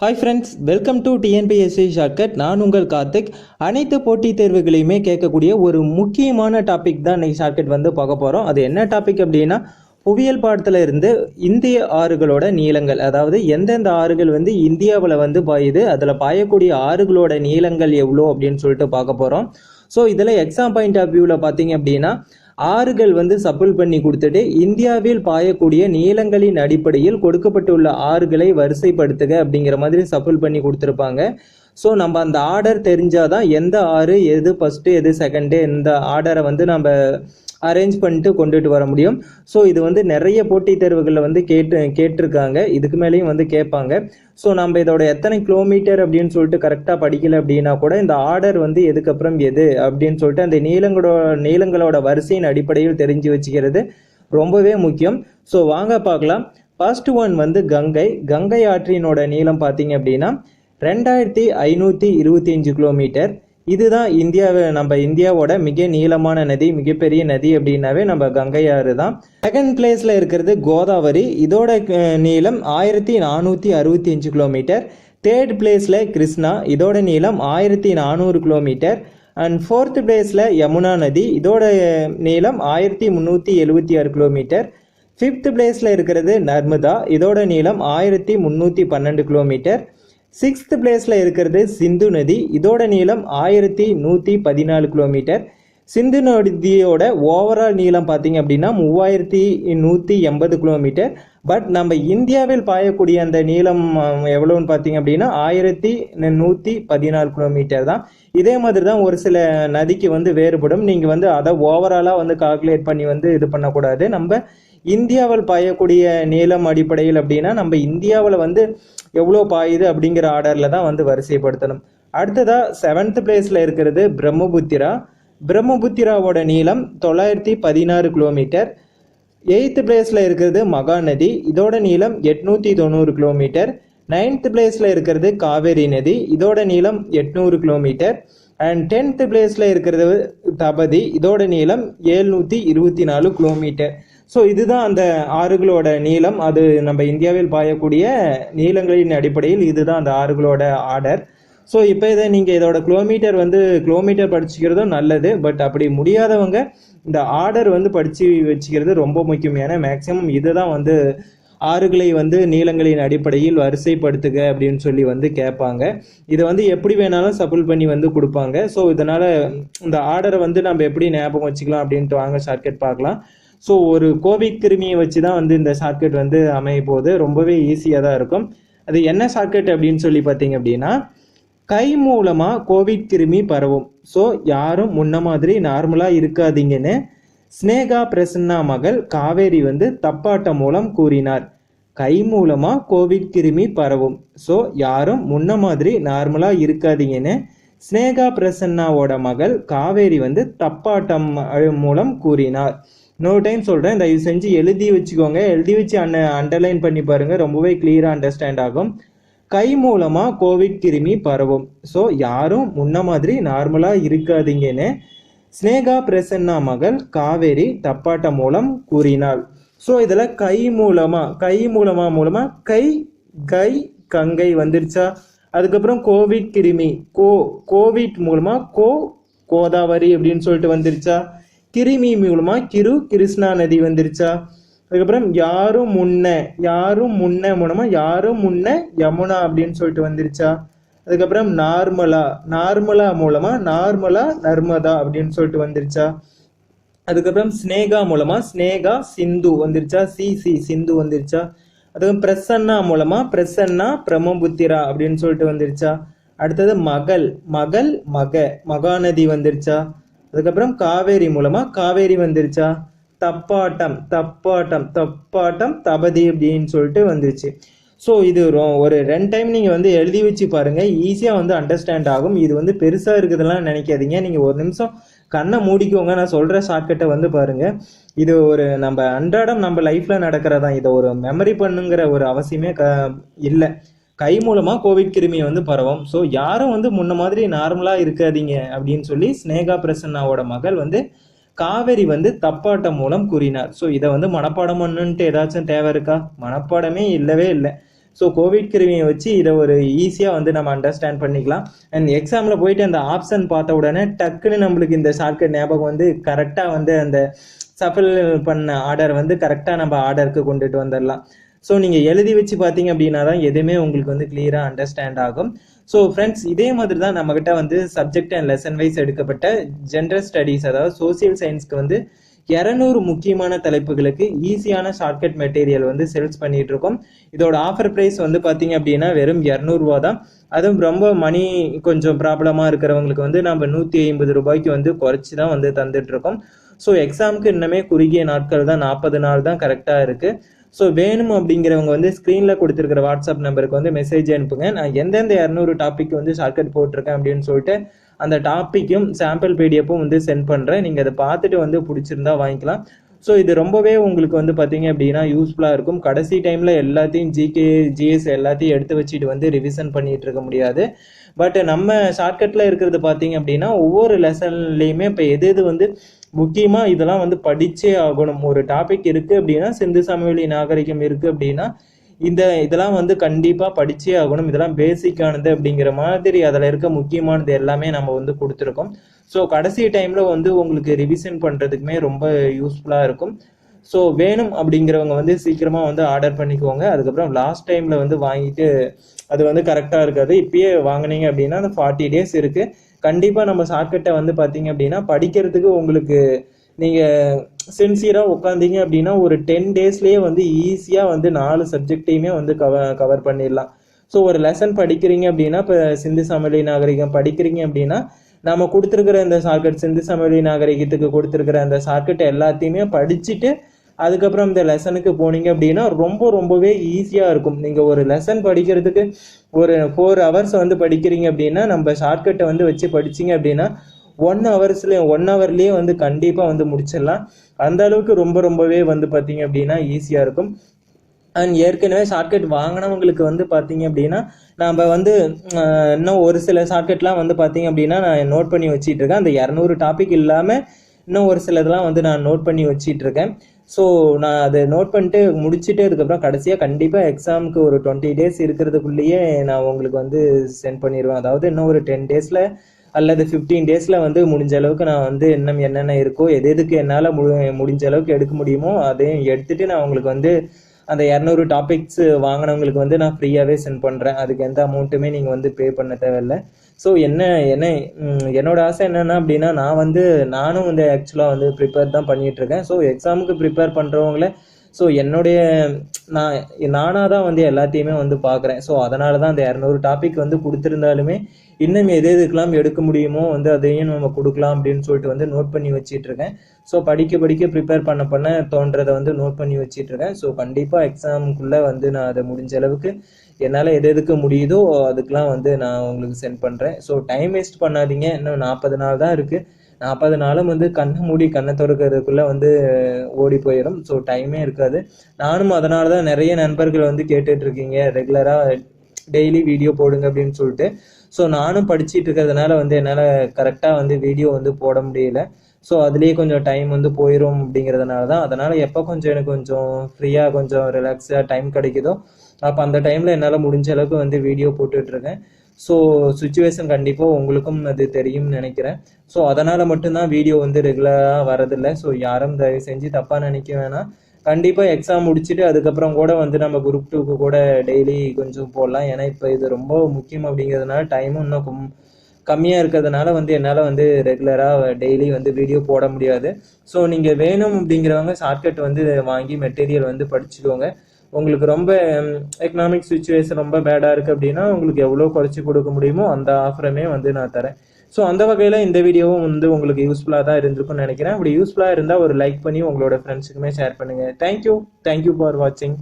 Hi friends welcome to TNPSC shortcut நான் உங்கள் கார்த்திக். அனைத்து போட்டித் தேர்வுகளையுமே கேட்கக்கூடிய ஒரு முக்கியமான டாபிக் தான் இன்னைக்கு ஷார்ட்கட் வந்து பார்க்க போகிறோம் அது என்ன டாபிக் அப்படின்னா புவியியல் பாடத்தில் இருந்து இந்திய ஆறுகளோட நீளங்கள் அதாவது எந்தெந்த ஆறுகள் வந்து இந்தியாவில் வந்து பாயுது அதில் பாயக்கூடிய ஆறுகளோட நீளங்கள் எவ்வளோ அப்படின்னு சொல்லிட்டு பார்க்க போகிறோம் ஸோ இதில் எக்ஸாம் பாயிண்ட் ஆஃப் வியூவில் பார்த்தீங்க அப்படின்னா ஆறுகள் வந்து சப்புள் பண்ணி கொடுத்துட்டு இந்தியாவில் பாயக்கூடிய நீளங்களின் அடிப்படையில் கொடுக்கப்பட்டுள்ள ஆறுகளை வரிசைப்படுத்துக அப்படிங்கிற மாதிரி சப்புல் பண்ணி கொடுத்துருப்பாங்க. ஸோ நம்ம அந்த ஆர்டர் தெரிஞ்சாதான் எந்த ஆறு எது ஃபஸ்ட்டு எது செகண்டு இந்த ஆர்டரை வந்து நம்ம அரேஞ்ச் பண்ணிட்டு கொண்டுட்டு வர முடியும். ஸோ இது வந்து நிறைய போட்டித் தேர்வுகளில் வந்து கேட்டு கேட்டிருக்காங்க. இதுக்கு மேலேயும் வந்து கேட்பாங்க. ஸோ நம்ம இதோட எத்தனை கிலோமீட்டர் அப்படின்னு சொல்லிட்டு கரெக்டாக படிக்கல அப்படின்னா கூட இந்த ஆர்டர் வந்து எதுக்கப்புறம் எது அப்படின்னு சொல்லிட்டு அந்த நீளங்களோட நீளங்களோட வரிசையின் அடிப்படையில் தெரிஞ்சு வச்சுக்கிறது ரொம்பவே முக்கியம். ஸோ வாங்க பார்க்கலாம். ஃபர்ஸ்ட் ஒன் வந்து கங்கை. கங்கை ஆற்றினோட நீளம் பார்த்தீங்க அப்படின்னா ரெண்டாயிரத்தி ஐநூற்றி இருபத்தி அஞ்சு கிலோமீட்டர் இதுதான் இந்தியாவை நம்ம இந்தியாவோட மிக நீளமான நதி மிகப்பெரிய நதி அப்படின்னாவே நம்ம கங்கை ஆறு தான் செகண்ட் பிளேஸில் இருக்கிறது கோதாவரி. இதோட நீளம் ஆயிரத்தி நானூற்றி அறுபத்தி அஞ்சு கிலோமீட்டர் தேர்ட் பிளேஸில் கிருஷ்ணா. இதோட நீளம் ஆயிரத்தி நானூறு கிலோமீட்டர் அண்ட் ஃபோர்த் பிளேஸில் யமுனா நதி. இதோட நீளம் ஆயிரத்தி முந்நூற்றி எழுபத்தி ஆறு கிலோமீட்டர் ஃபிஃப்த் பிளேஸில் இருக்கிறது நர்மதா. இதோட நீளம் ஆயிரத்தி முந்நூற்றி பன்னெண்டு கிலோமீட்டர் சிக்ஸ்த் பிளேஸில் இருக்கிறது சிந்து நதி. இதோட நீளம் ஆயிரத்தி நூற்றி பதினாலு கிலோமீட்டர் சிந்து நதியோட ஓவரால் நீளம் பார்த்தீங்க அப்படின்னா மூவாயிரத்தி நூற்றி எண்பது கிலோமீட்டர் பட் நம்ம இந்தியாவில் பாயக்கூடிய அந்த நீளம் எவ்வளோன்னு பார்த்தீங்க அப்படின்னா ஆயிரத்தி நூற்றி பதினாலு கிலோமீட்டர் தான். இதே மாதிரி தான் ஒரு சில நதிக்கு வந்து வேறுபடும். நீங்கள் வந்து அதை ஓவராலாக வந்து கால்குலேட் பண்ணி வந்து இது பண்ணக்கூடாது. நம்ம இந்தியாவில் பாயக்கூடிய நீளம் அடிப்படையில் அப்படின்னா நம்ம இந்தியாவில் வந்து எவ்வளோ பாயுது அப்படிங்கிற ஆர்டரில் தான் வந்து வரிசைப்படுத்தணும். அடுத்ததாக செவன்த் பிளேஸில் இருக்கிறது பிரம்மபுத்திரா. பிரம்மபுத்திராவோட நீளம் தொள்ளாயிரத்தி பதினாறு கிலோமீட்டர் எயித்து பிளேஸில் இருக்கிறது மகாநதி. இதோட நீளம் எட்நூற்றி தொண்ணூறு கிலோமீட்டர் நைன்த் பிளேஸில் இருக்கிறது காவேரி நதி. இதோட நீளம் எட்நூறு கிலோமீட்டர் அண்ட் டென்த் பிளேஸில் இருக்கிறது தபதி. இதோட நீளம் ஏழ்நூற்றி இருபத்தி நாலு கிலோமீட்டர் ஸோ இதுதான் அந்த ஆறுகளோட நீளம். அது நம்ம இந்தியாவில் பாயக்கூடிய நீளங்களின் அடிப்படையில் இதுதான் அந்த ஆறுகளோட ஆர்டர். ஸோ இப்போ இதை நீங்கள் இதோட கிலோமீட்டர் வந்து கிலோமீட்டர் படிச்சுக்கிறதும் நல்லது. பட் அப்படி முடியாதவங்க இந்த ஆர்டர் வந்து படித்து வச்சுக்கிறது ரொம்ப முக்கியம் ஏன்னா மேக்ஸிமம் இதுதான் வந்து ஆறுகளை வந்து நீளங்களின் அடிப்படையில் வரிசைப்படுத்துக அப்படின்னு சொல்லி வந்து கேட்பாங்க. இதை வந்து எப்படி வேணாலும் சப்புள் பண்ணி வந்து கொடுப்பாங்க. ஸோ இதனால் இந்த ஆர்டரை வந்து நம்ம எப்படி ஞாபகம் வச்சுக்கலாம் அப்படின்ட்டு வாங்க ஷார்ட்கட் பார்க்கலாம். ஸோ ஒரு கோவிட் கிருமியை வச்சு தான் வந்து இந்த ஷார்ட்கட் வந்து அமைய போகுது. ரொம்பவே ஈஸியாக தான் இருக்கும். அது என்ன ஷார்ட்கட் அப்படின்னு சொல்லி பார்த்தீங்க அப்படின்னா கை மூலமாக கோவிட் கிருமி பரவும். ஸோ யாரும் முன்ன மாதிரி நார்மலாக இருக்காதீங்கன்னு ஸ்னேகா பிரசன்னா மகள் காவேரி வந்து தப்பாட்டம் மூலம் கூறினார். கை மூலமா கோவிட் கிருமி பரவும். ஸோ யாரும் முன்ன மாதிரி நார்மலா இருக்காதீங்கன்னு ஸ்னேகா பிரசன்னாவோட மகள் காவேரி வந்து தப்பாட்டம் மூலம் கூறினார். இன்னொரு டைம் சொல்கிறேன் தயவு செஞ்சு எழுதி வச்சுக்கோங்க. எழுதி வச்சு அண்ண அண்டர்லைன் பண்ணி பாருங்கள் ரொம்பவே கிளியராக அண்டர்ஸ்டாண்ட் ஆகும். கை மூலமாக கோவிட் கிருமி பரவும். ஸோ யாரும் முன்ன மாதிரி நார்மலாக இருக்காதீங்கன்னு ஸ்னேகா பிரசன்னா மகள் காவேரி தப்பாட்டம் மூலம் கூறினாள். ஸோ இதில் கை மூலமாக கை மூலமா மூலமாக கை கை கங்கை வந்துருச்சா? அதுக்கப்புறம் கோவிட் கிருமி கோ கோவிட் மூலமாக கோ கோதாவரி அப்படின்னு சொல்லிட்டு வந்துருச்சா? கிருமி மூலமாக கிரு கிருஷ்ணா நதி வந்துருச்சா? அதுக்கப்புறம் யாரும் முன்ன யாரும் முன்ன மூலமாக யாரும் முன்ன யமுனா அப்படின்னு சொல்லிட்டு வந்துருச்சா? அதுக்கப்புறம் நார்மலா நார்மலா மூலமாக நார்மலா நர்மதா அப்படின்னு சொல்லிட்டு வந்துருச்சா? அதுக்கப்புறம் ஸ்னேகா மூலமாக ஸ்னேகா சிந்து வந்துருச்சா? சி சி சிந்து வந்துருச்சா? அதுக்கப்புறம் பிரசன்னா மூலமாக பிரசன்னா பிரம்மபுத்திரா அப்படின்னு சொல்லிட்டு வந்துருச்சா? அடுத்தது மகள் மகள் மக மகாநதி வந்துருச்சா? அதுக்கப்புறம் காவேரி மூலமா காவேரி வந்துருச்சா? தப்பாட்டம் தப்பாட்டம் தப்பாட்டம் தபதி அப்படின்னு சொல்லிட்டு வந்துருச்சு. ஸோ இது ரொ- ஒரு ரெண்டு டைம் நீங்கள் வந்து எழுதி வச்சு பாருங்கள் ஈஸியாக வந்து அண்டர்ஸ்டாண்ட் ஆகும். இது வந்து பெருசாக இருக்குதுலாம் நினைக்காதீங்க. நீங்கள் ஒரு நிமிஷம் கண்ணை மூடிக்கோங்க. நான் சொல்கிற ஷார்ட்கட்டை வந்து பாருங்க. இது ஒரு நம்ம அன்றாடம் நம்ம லைஃப்பில் நடக்கிறதான் இதை ஒரு மெமரி பண்ணுங்கிற ஒரு அவசியமே க இல்லை. கை மூலமாக கோவிட் கிருமியை வந்து பரவும். ஸோ யாரும் வந்து முன்ன மாதிரி நார்மலாக இருக்காதீங்க அப்படின்னு சொல்லி ஸ்னேகா பிரசன்னாவோட மகள் வந்து காவேரி வந்து தப்பாட்டம் மூலம் கூறினார். ஸோ இதை வந்து மனப்பாடம் பண்ணுன்ட்டு ஏதாச்சும் தேவை இருக்கா? மனப்பாடமே இல்லவே இல்லை. ஸோ கோவிட் கிருமியை வச்சு இதை ஒரு ஈஸியாக வந்து நம்ம அண்டர்ஸ்டாண்ட் பண்ணிக்கலாம். அண்ட் எக்ஸாமில் போயிட்டு அந்த ஆப்ஷன் பார்த்த உடனே டக்குன்னு நம்மளுக்கு இந்த ஷார்ட்கட் ஞாபகம் வந்து கரெக்டாக வந்து அந்த சஃபல் பண்ண ஆர்டர் வந்து கரெக்டாக நம்ம ஆர்டருக்கு கொண்டுட்டு வந்துடலாம். ஸோ நீங்கள் எழுதி வச்சு பார்த்தீங்க அப்படின்னா தான் எதுவுமே உங்களுக்கு வந்து கிளியராக அண்டர்ஸ்டாண்ட் ஆகும். ஸோ ஃப்ரெண்ட்ஸ் இதே மாதிரி தான் நம்மக்கிட்ட வந்து சப்ஜெக்ட் அண்ட் லெசன் வைஸ் எடுக்கப்பட்ட ஜென்ரல் ஸ்டடீஸ் அதாவது சோசியல் சயின்ஸ்க்கு வந்து இரநூறு முக்கியமான தலைப்புகளுக்கு ஈஸியான ஷார்ட்கட் மெட்டீரியல் வந்து சேல்ஸ் பண்ணிட்டு இருக்கோம். இதோட ஆஃபர் ப்ரைஸ் வந்து பார்த்தீங்க அப்படின்னா வெறும் இரநூறுவா தான். அதுவும் ரொம்ப மணி கொஞ்சம் ப்ராப்ளமாக இருக்கிறவங்களுக்கு வந்து நம்ம நூற்றி ஐம்பது ரூபாய்க்கு வந்து குறைச்சி தான் வந்து தந்துட்டு இருக்கோம். ஸோ எக்ஸாமுக்கு இன்னமே குறுகிய நாட்கள் தான் நாற்பது நாள் தான் கரெக்டாக இருக்குது ஸோ வேணும் அப்படிங்கிறவங்க வந்து ஸ்க்ரீனில் கொடுத்துருக்கிற வாட்ஸ்அப் நம்பருக்கு வந்து மெசேஜ் அனுப்புங்க. நான் எந்தெந்த இரநூறு டாபிக் வந்து ஷார்ட்கட் போட்டிருக்கேன் அப்படின்னு சொல்லிட்டு அந்த டாப்பிக்கும் சாம்பிள் பிடிஎஃப்பும் வந்து சென்ட் பண்ணுறேன் நீங்கள் அதை பார்த்துட்டு வந்து பிடிச்சிருந்தா வாங்கிக்கலாம். ஸோ இது ரொம்பவே உங்களுக்கு வந்து பார்த்தீங்க அப்படின்னா யூஸ்ஃபுல்லாக இருக்கும். கடைசி டைமில் எல்லாத்தையும் ஜிகே ஜிஎஸ் எல்லாத்தையும் எடுத்து வச்சுட்டு வந்து ரிவிஷன் பண்ணிட்டு இருக்க முடியாது. பட் நம்ம ஷார்ட்கட்டில் இருக்கிறது பார்த்தீங்க அப்படின்னா ஒவ்வொரு லெசன்லேயுமே இப்போ எது எது வந்து முக்கியமாக இதெல்லாம் வந்து படிச்சே ஆகணும். ஒரு டாபிக் இருக்குது அப்படின்னா சிந்து சமவெளி நாகரிகம் இருக்குது அப்படின்னா இந்த இதெல்லாம் வந்து கண்டிப்பாக படிச்சே ஆகணும். இதெல்லாம் பேசிக்கானது அப்படிங்கிற மாதிரி அதில் இருக்க முக்கியமானது எல்லாமே நம்ம வந்து கொடுத்துருக்கோம். ஸோ கடைசி டைமில் வந்து உங்களுக்கு ரிவிஷன் பண்ணுறதுக்குமே ரொம்ப யூஸ்ஃபுல்லாக இருக்கும். ஸோ வேணும் அப்படிங்கிறவங்க வந்து சீக்கிரமாக வந்து ஆர்டர் பண்ணிக்கோங்க. அதுக்கப்புறம் லாஸ்ட் டைமில் வந்து வாங்கிட்டு அது வந்து கரெக்டாக இருக்காது. இப்பயே வாங்கினீங்க அப்படின்னா அந்த ஃபார்ட்டி டேஸ் இருக்குது கண்டிப்பாக நம்ம ஷார்ட்கட்டை வந்து பார்த்தீங்க அப்படின்னா படிக்கிறதுக்கு உங்களுக்கு நீங்கள் சின்சியராக உட்காந்தீங்க அப்படின்னா ஒரு டென் டேஸ்லேயே வந்து ஈஸியாக வந்து நாலு சப்ஜெக்டையுமே வந்து கவ கவர் பண்ணிடலாம். ஸோ ஒரு லெசன் படிக்கிறீங்க அப்படின்னா இப்போ சிந்து சமவெளி நாகரிகம் படிக்கிறீங்க அப்படின்னா நம்ம கொடுத்துருக்கிற இந்த ஷார்ட்கட் சிந்து சமவெளி நாகரிகத்துக்கு கொடுத்துருக்கிற அந்த ஷார்ட்கட் எல்லாத்தையுமே படிச்சுட்டு அதுக்கப்புறம் இந்த லெசனுக்கு போனீங்க அப்படின்னா ரொம்ப ரொம்பவே ஈஸியாக இருக்கும். நீங்கள் ஒரு லெசன் படிக்கிறதுக்கு ஒரு ஃபோர் ஹவர்ஸ் வந்து படிக்கிறீங்க அப்படின்னா நம்ம ஷார்ட்கட்டை வந்து வச்சு படிச்சீங்க அப்படின்னா ஒன் ஹவர்ஸ்லேயே ஒன் ஹவர்லேயே வந்து கண்டிப்பாக வந்து முடிச்சிடலாம். அந்த அளவுக்கு ரொம்ப ரொம்பவே வந்து பார்த்தீங்க அப்படின்னா ஈஸியாக இருக்கும். அண்ட் ஏற்கனவே ஷார்ட்கட் வாங்கினவங்களுக்கு வந்து பார்த்தீங்க அப்படின்னா நம்ம வந்து இன்னும் ஒரு சில ஷார்ட்கட்லாம் வந்து பார்த்தீங்க அப்படின்னா நான் நோட் பண்ணி வச்சிட்டு இருக்கேன். அந்த இரநூறு டாபிக் இல்லாமல் இன்னும் ஒரு சிலதெல்லாம் வந்து நான் நோட் பண்ணி வச்சிட்டு இருக்கேன் ஸோ நான் அதை நோட் பண்ணிட்டு முடிச்சுட்டு அதுக்கப்புறம் கடைசியாக கண்டிப்பாக எக்ஸாமுக்கு ஒரு டுவெண்ட்டி டேஸ் இருக்கிறதுக்குள்ளேயே நான் உங்களுக்கு வந்து சென்ட் பண்ணிடுவேன் அதாவது இன்னும் ஒரு டென் டேஸில் அல்லது ஃபிஃப்டீன் டேஸில் வந்து முடிஞ்ச அளவுக்கு நான் வந்து இன்னும் என்னென்ன இருக்கோ எது எதுக்கு என்னால் மு முடிஞ்ச அளவுக்கு எடுக்க முடியுமோ அதையும் எடுத்துட்டு நான் உங்களுக்கு வந்து அந்த இரநூறு டாபிக்ஸ் வாங்கினவங்களுக்கு வந்து நான் ஃப்ரீயாகவே சென்ட் பண்ணுறேன் அதுக்கு எந்த அமௌண்ட்டுமே நீங்கள் வந்து பே பண்ண தேவையில்ல. ஸோ என்ன என்ன என்னோடய என்னோட ஆசை என்னென்னா அப்படின்னா நான் வந்து நானும் வந்து ஆக்சுவலாக வந்து ப்ரிப்பேர் தான் பண்ணிகிட்டு இருக்கேன் ஸோ எக்ஸாமுக்கு ப்ரிப்பேர் பண்ணுறவங்கள ஸோ என்னுடைய நான் நானாக தான் வந்து எல்லாத்தையுமே வந்து பார்க்குறேன் ஸோ அதனால தான் அந்த இரநூறு டாபிக் வந்து கொடுத்துருந்தாலுமே இன்னும் எது எதுக்கெல்லாம் எடுக்க முடியுமோ வந்து அதையும் நம்ம கொடுக்கலாம் அப்படின்னு சொல்லிட்டு வந்து நோட் பண்ணி வச்சிட்ருக்கேன் ஸோ படிக்க படிக்க ப்ரிப்பேர் பண்ண பண்ண தோன்றதை வந்து நோட் பண்ணி வச்சிட்டு இருக்கேன் ஸோ கண்டிப்பாக எக்ஸாமுக்குள்ளே வந்து நான் அதை முடிஞ்ச அளவுக்கு என்னால் எது எதுக்கு முடியுதோ அதுக்கெலாம் வந்து நான் உங்களுக்கு சென்ட் பண்ணுறேன் ஸோ டைம் வேஸ்ட் பண்ணாதீங்க. இன்னும் நாற்பது நாள் தான் இருக்குது நாற்பது நாளும் வந்து கண்ணை மூடி கண்ணை திறக்கிறதுக்குள்ளே வந்து ஓடி போயிடும் ஸோ டைமே இருக்காது. நானும் அதனால தான் நிறைய நண்பர்கள் வந்து கேட்டுட்ருக்கீங்க ரெகுலராக டெய்லி வீடியோ போடுங்க அப்படின்னு சொல்லிட்டு. ஸோ நானும் படிச்சிட்டு இருக்கிறதுனால வந்து என்னால் கரெக்டாக வந்து வீடியோ வந்து போட முடியல. ஸோ அதுலேயே கொஞ்சம் டைம் வந்து போயிடும் அப்படிங்கிறதுனால தான். அதனால் எப்போ கொஞ்சம் எனக்கு கொஞ்சம் ஃப்ரீயாக கொஞ்சம் ரிலாக்ஸாக டைம் கிடைக்குதோ அப்போ அந்த டைமில் என்னால் முடிஞ்ச அளவுக்கு வந்து வீடியோ போட்டுட்ருக்கேன். ஸோ சுச்சுவேஷன் கண்டிப்பாக உங்களுக்கும் அது தெரியும்னு நினைக்கிறேன். ஸோ அதனால் மட்டும்தான் வீடியோ வந்து ரெகுலராக வரதில்லை ஸோ யாரும் தயவு செஞ்சு தப்பாக நினைக்க வேணாம். கண்டிப்பாக எக்ஸாம் முடிச்சுட்டு அதுக்கப்புறம் கூட வந்து நம்ம குரூப் டூக்கு கூட டெய்லி கொஞ்சம் போடலாம் ஏன்னா இப்போ இது ரொம்ப முக்கியம் அப்படிங்கிறதுனால டைமும் இன்னும் கம் கம்மியாக இருக்கிறதுனால வந்து என்னால் வந்து ரெகுலராக டெய்லி வந்து வீடியோ போட முடியாது. ஸோ நீங்கள் வேணும் அப்படிங்கிறவங்க ஷார்ட்கட் வந்து வாங்கி மெட்டீரியல் வந்து படிச்சுக்கோங்க. உங்களுக்கு ரொம்ப எக்கனாமிக் சுச்சுவேஷன் ரொம்ப பேடாக இருக்குது அப்படின்னா உங்களுக்கு எவ்வளோ குறைச்சி கொடுக்க முடியுமோ அந்த ஆஃபருமே வந்து நான் தரேன். ஸோ அந்த வகையில் இந்த வீடியோவும் வந்து உங்களுக்கு யூஸ்ஃபுல்லாக தான் இருந்திருக்கும்னு நினைக்கிறேன். அப்படி யூஸ்ஃபுல்லாக இருந்தால் ஒரு லைக் பண்ணி உங்களோட ஃப்ரெண்ட்ஸுக்குமே ஷேர் பண்ணுங்கள் thank you thank you for வாட்சிங்